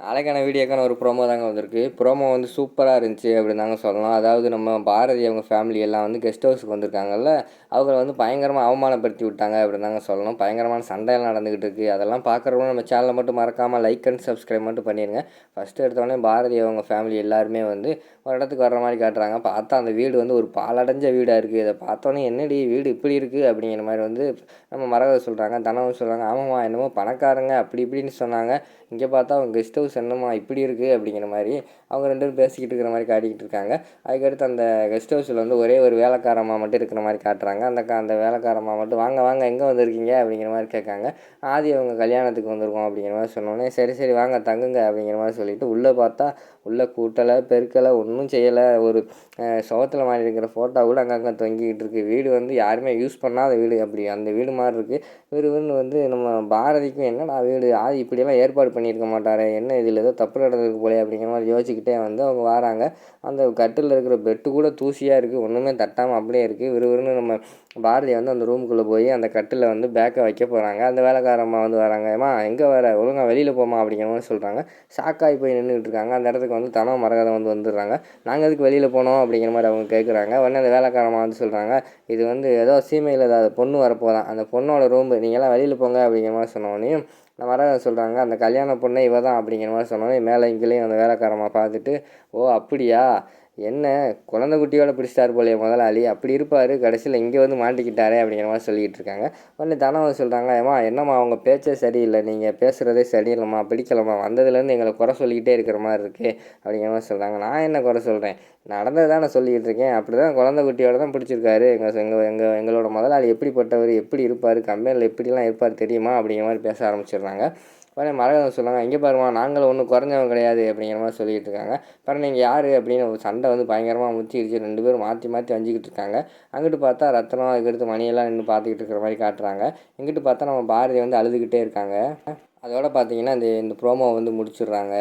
நாளைக்கான வீடியோக்கான ஒரு ப்ரோமோ தாங்க வந்திருக்கு. ப்ரோமோ வந்து சூப்பராக இருந்துச்சு அப்படின்னு தாங்க சொல்லலாம். அதாவது நம்ம பாரதி அவங்க ஃபேமிலி எல்லாம் வந்து கெஸ்ட் ஹவுஸுக்கு வந்திருக்காங்கல்ல அவங்கள வந்து பயங்கரமாக அவமானப்படுத்தி விட்டாங்க அப்படின்னு தாங்க சொல்லணும். பயங்கரமான சண்டையெல்லாம் நடந்துக்கிட்டு இருக்குது அதெல்லாம் பார்க்குறவங்க நம்ம சேனலை மட்டும் மறக்காமல் லைக் அண்ட் சப்ஸ்கிரைப் மட்டும் பண்ணிடுங்க ஃபஸ்ட்டு எடுத்தோடனே பாரதி அவங்க ஃபேமிலி எல்லாருமே வந்து ஒரு இடத்துக்கு வர்ற மாதிரி காட்டுறாங்க. பார்த்தா அந்த வீடு வந்து ஒரு பாலடைஞ்ச வீடாக இருக்குது இதை பார்த்தோன்னே என்னடி வீடு இப்படி இருக்குது அப்படிங்கிற மாதிரி வந்து நம்ம மறக்க சொல்கிறாங்க தனவும் சொல்கிறாங்க ஆமாம்மா என்னமோ பணக்காரங்க அப்படி இப்படின்னு சொன்னாங்க. இங்கே பார்த்தா அவங்க கெஸ்ட் ஹவுஸ் சென்னம்மா இப்படி இருக்குது அப்படிங்கிற மாதிரி அவங்க ரெண்டு பேரும் பேசிக்கிட்டு இருக்கிற மாதிரி காட்டிக்கிட்டு இருக்காங்க. அதுக்கடுத்து அந்த கெஸ்ட் ஹவுஸில் வந்து ஒரே ஒரு வேலைக்காரம்மா மட்டும் இருக்கிற மாதிரி காட்டுறாங்க. அந்த க அந்த வேலைக்காரம்மா மட்டும் வாங்க வாங்க எங்கே வந்திருக்கீங்க? அப்படிங்கிற மாதிரி கேட்காங்க. ஆதி அவங்க கல்யாணத்துக்கு வந்திருக்கோம் அப்படிங்கிற மாதிரி சொன்னோன்னே சரி சரி வாங்க தங்குங்க அப்படிங்கிற மாதிரி சொல்லிட்டு உள்ளே பார்த்தா உள்ளே கூட்டலை பெருக்கலை ஒன்றும் செய்யலை. ஒரு சுவத்தில் மாதிரி இருக்கிற ஃபோட்டோ கூட அங்கங்கே தொங்கிக்கிட்டு இருக்குது வீடு வந்து யாருமே யூஸ் பண்ணாத வீடு அப்படி அந்த வீடு மாதிரி இருக்குது இவர் வந்து நம்ம பாரதிக்கும் என்னடா வீடு? ஆதி இப்படியெல்லாம் ஏற்பாடு பண்ணியிருக்க மாட்டாரே. என்ன இதில் ஏதோ தப்பு நடந்திருக்கு போலே அப்படிங்கிற மாதிரி யோசிச்சுக்கிட்டே வந்து அவங்க வராங்க. அந்த கட்டில் இருக்கிற பெட்டு கூட தூசியாக இருக்குது ஒன்றுமே தட்டாமல் அப்படியே இருக்குது விறுவிறுன்னு நம்ம பாரதி வந்து அந்த ரூமுக்குள்ளே போய் அந்த கட்டில் வந்து பேக்கை வைக்க போகிறாங்க அந்த வேலைக்காரம்மா வந்து வராங்க. ஏமா எங்கே வர? ஒழுங்காக வெளியில் போமா அப்படிங்கிற மாதிரி சொல்கிறாங்க ஷாக்காகி போய் நின்றுட்டு இருக்காங்க. அந்த இடத்துக்கு வந்து தனம் மரகதம் வந்து வந்துடுறாங்க. நாங்கள் எதுக்கு வெளியில் போனோம்? அப்படிங்கிற மாதிரி அவங்க கேட்குறாங்க உடனே அந்த வேலைக்காரம்மா வந்து சொல்கிறாங்க இது வந்து ஏதோ சீமையில் ஏதாவது பொண்ணு வரப்போதான் அந்த பொண்ணோட ரூம் நீங்கள்லாம் வெளியில் போங்க அப்படிங்கிற மாதிரி சொன்னோடனே வர சொல்கிறாங்க அந்த கல்யாண பொண்ணை இவ தான் அப்படிங்கிற மாதிரி சொன்னோன்னே மேலே இங்கேயும் அந்த வேலைக்காரமாக பார்த்துட்டு ஓ அப்படியா? என்ன குழந்த குட்டியோட பிடிச்சிட்டார் போலையே முதலாளி அப்படி இருப்பார் கடைசியில் இங்கே வந்து மாட்டிக்கிட்டாரே அப்படிங்கிற மாதிரி சொல்லிக்கிட்டு இருக்காங்க உடனே தனவன் சொல்கிறாங்க ஏமா என்னம்மா அவங்க பேச்சே சரியில்லை. நீங்கள் பேசுகிறதே சரியில்லைம்மா பிடிக்கலம்மா. வந்ததுலேருந்து எங்களை குறை சொல்லிக்கிட்டே இருக்கிற மாதிரி இருக்குது அப்படிங்கிற மாதிரி சொல்கிறாங்க நான் என்ன குறை சொல்கிறேன் நடந்தது தான் நான் சொல்லிக்கிட்டு இருக்கேன் அப்படி தான் குழந்த குட்டியோட தான் பிடிச்சிருக்காரு. எங்கள் எங்கள் எங்கள் எங்களோட முதலாளி எப்படிப்பட்டவர் எப்படி இருப்பார் கம்பெனியில் எப்படிலாம் இருப்பார் தெரியுமா? அப்படிங்கிற மாதிரி பேச ஆரம்பிச்சிடுறாங்க. உடனே மரகதம் சொல்லுவாங்க இங்கே பாருமா நாங்களும் ஒன்றும் குறைஞ்சவங்க கிடையாது அப்படிங்கிற மாதிரி சொல்லிகிட்டு இருக்காங்க. பாரு நீங்கள் யார் அப்படின்னு ஒரு சண்டை வந்து பயங்கரமாக முச்சிக்கிச்சு ரெண்டு பேரும் மாற்றி மாற்றி வஞ்சிக்கிட்டு இருக்காங்க. அங்கிட்டு பார்த்தா ரத்தனம் அதுக்கடுத்து மணியெல்லாம் நின்று பார்த்துக்கிட்டு இருக்கிற மாதிரி காட்டுறாங்க. இங்கிட்டு பார்த்தா நம்ம பாரதி வந்து அழுதுகிட்டே இருக்காங்க. அதோட பார்த்தீங்கன்னா இந்த இந்த ப்ரோமோ வந்து முடிச்சிடுறாங்க.